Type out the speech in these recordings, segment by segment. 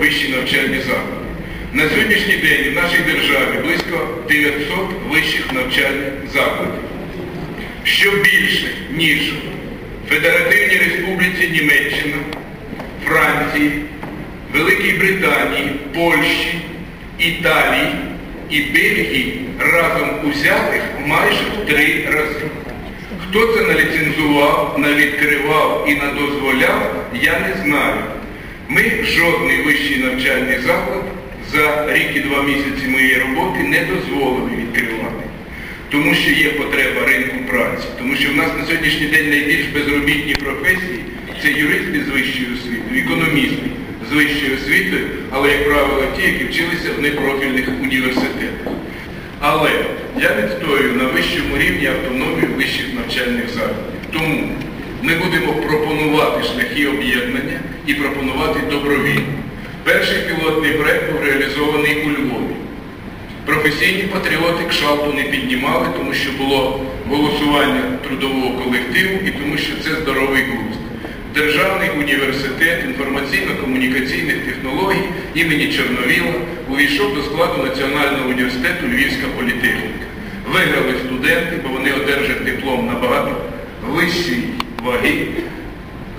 вищі навчальні заклади. На сьогоднішній день в нашій державі близько 900 вищих навчальних закладів, що більше, ніж в Федеративній Республіці Німеччина, Франції, Великій Британії, Польщі, Італії і Бельгії разом узятих майже в три рази. Хто це наліцензував, навідкривав і надозволяв, я не знаю. Ми жодний вищий навчальний заклад за рік і два місяці моєї роботи не дозволили відкривати. Тому що є потреба ринку праці, тому що в нас на сьогоднішній день найбільш безробітні професії це юристи з вищою освітою, економісти з вищою освітою, але, як правило, ті, які вчилися в непрофільних університетах. Але я відстоюю на вищому рівні автономію вищих навчальних закладів. Тому ми будемо пропонувати шляхи об'єднання і пропонувати добровільно. Перший пілотний проєкт був реалізований у Львові. Професійні патріоти кшалту не піднімали, тому що було голосування трудового колективу і тому що це здоровий глузд. Державний університет інформаційно-комунікаційних технологій імені Чорновіла увійшов до складу Національного університету Львівська політехніка. Виграли студенти, бо вони одержать диплом набагато вищої ваги,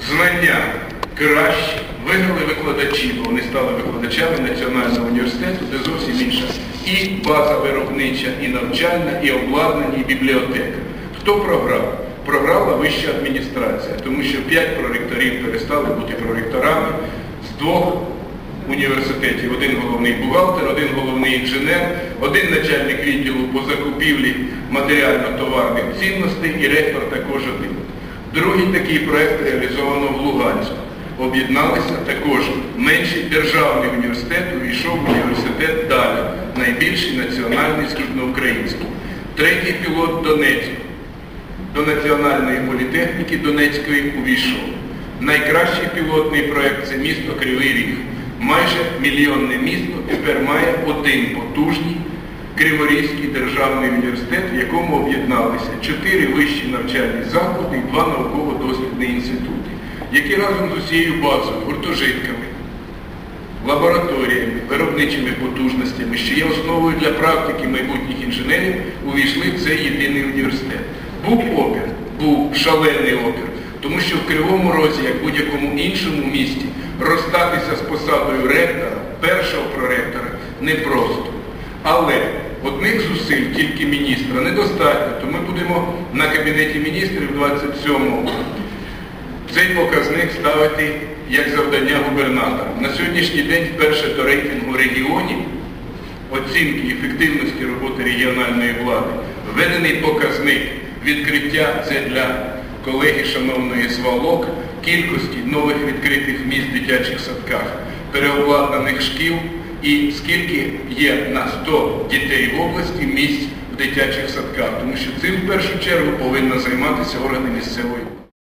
знання кращі, виграли викладачі, бо вони стали викладачами Національного університету, де зовсім інша і база виробнича, і навчальна, і обладнання, і бібліотека. Хто програв? Програла вища адміністрація, тому що п'ять проректорів перестали бути проректорами з двох університетів. Один головний бухгалтер, один головний інженер, один начальник відділу по закупівлі матеріально-товарних цінностей і ректор також один. Другий такий проєкт реалізовано в Луганську. Об'єдналися також менший державний університет, увійшов в університет далі, найбільший національний східноукраїнський. Третій пілот Донецьк. До Національної політехніки Донецької увійшов. Найкращий пілотний проєкт це місто Кривий Ріг. Майже мільйонне місто тепер має один потужний Криворізький державний університет, в якому об'єдналися чотири вищі навчальні заклади і два науково-дослідні інститути, які разом з усією базою, гуртожитками, лабораторіями, виробничими потужностями, що є основою для практики майбутніх інженерів, увійшли в цей єдиний університет. Був опір, був шалений опір, тому що в Кривому Розі, як в будь-якому іншому місті, розстатися з посадою ректора, першого проректора, непросто. Але одних зусиль тільки міністра недостатньо, то ми будемо на Кабінеті міністрів 27-го цей показник ставити як завдання губернатора. На сьогоднішній день вперше до рейтингу регіонів оцінки ефективності роботи регіональної влади введений показник відкриття це для колеги шановної Свалок, кількості нових відкритих місць в дитячих садках, переобладнаних шкіл і скільки є на 100 дітей в області місць в дитячих садках. Тому що цим в першу чергу повинна займатися органи місцевої.